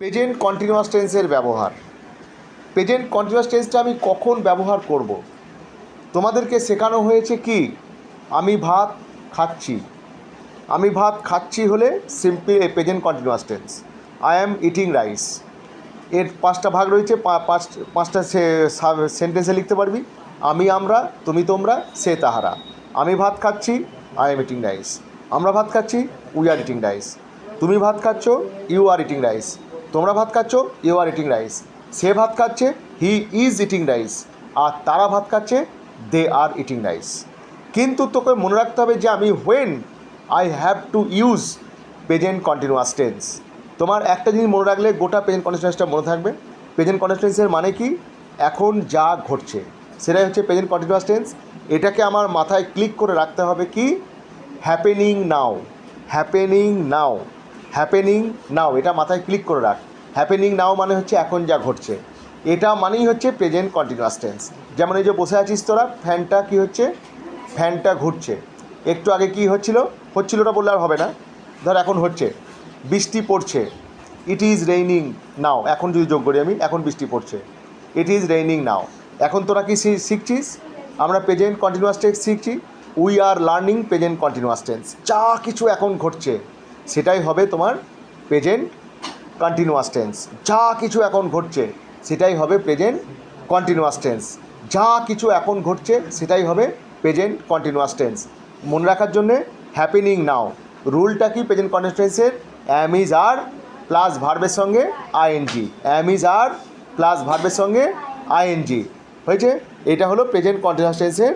Present continuous টেন্সের ব্যবহার। Present continuous টেন্সটা আমি কখন ব্যবহার করব? তোমাদেরকে শেখানো হয়েছে কি? আমি ভাত খাচ্ছি। আমি ভাত খাচ্ছি হলে simple present continuous tense. I am eating rice এর পাঁচটা ভাগ রয়েছে পাঁচটা সেন্টেন্সে লিখতে পারবি। আমি, আমরা, তুমি, তোমরা, সে, তাহারা। আমি ভাত খাচ্ছি আই এম ইটিং রাইস আমরা ভাত খাচ্ছি উই আর ইটিং রাইস তুমি ভাত খাচ্ছ ইউ আর ইটিং রাইস তোমরা ভাত খাচ্ছ ইউ আর ইটিং রাইস সে ভাত খাচ্ছে হি ইজ ইটিং রাইস আর তারা ভাত খাচ্ছে দে আর ইটিং রাইস কিন্তু তোকে মনে রাখতে হবে যে আমি when I have to use present continuous tense তোমার একটা জিনিস মনে রাখলে গোটা প্রেজেন্ট কন্টিনিউয়াসটা মনে থাকবে। প্রেজেন্ট কন্টিনিউয়াসের মানে কি? এখন যা ঘটছে, সেটাই হচ্ছে প্রেজেন্ট কন্টিনিউয়াস টেন্স এটাকে আমার মাথায় ক্লিক করে রাখতে হবে কি? Happening now happening now happening now এটা মাথায় ক্লিক করে রাখ। হ্যাপেনিং নাও মানে হচ্ছে এখন যা ঘটছে। এটা মানেই হচ্ছে প্রেজেন্ট কন্টিনিউয়াস টেন্স যেমন এই যে বসে আছিস তোরা, ফ্যানটা কি হচ্ছে? ফ্যানটা ঘুরছে। একটু আগে কি হচ্ছিল? হচ্ছিলোটা বললে আর হবে না। ধর এখন হচ্ছে। বৃষ্টি পড়ছে। ইট ইজ রেইনিং নাও এখন যদি যোগ করি আমি, এখন বৃষ্টি পড়ছে। ইট ইজ রেইনিং নাও এখন তোরা কি শিখছিস? আমরা প্রেজেন্ট কন্টিনিউয়াস টেন্স শিখছি। We are learning present continuous tense যা কিছু এখন ঘটছে। সেটাই হবে তোমার প্রেজেন্ট কন্টিনিউয়াস টেন্স যা কিছু এখন ঘটছে, সেটাই হবে প্রেজেন্ট কন্টিনিউয়াস টেন্স যা কিছু এখন ঘটছে, সেটাই হবে প্রেজেন্ট কন্টিনিউয়াস টেন্স মনে রাখার জন্যে হ্যাপেনিং নাও রুলটা কি present continuous am is are plus ভার্বের সঙ্গে ING am is are plus ভার্বের সঙ্গে আইএনজি হয়েছে? এটা হলো প্রেজেন্ট কন্টিনিউয়াস টেন্সের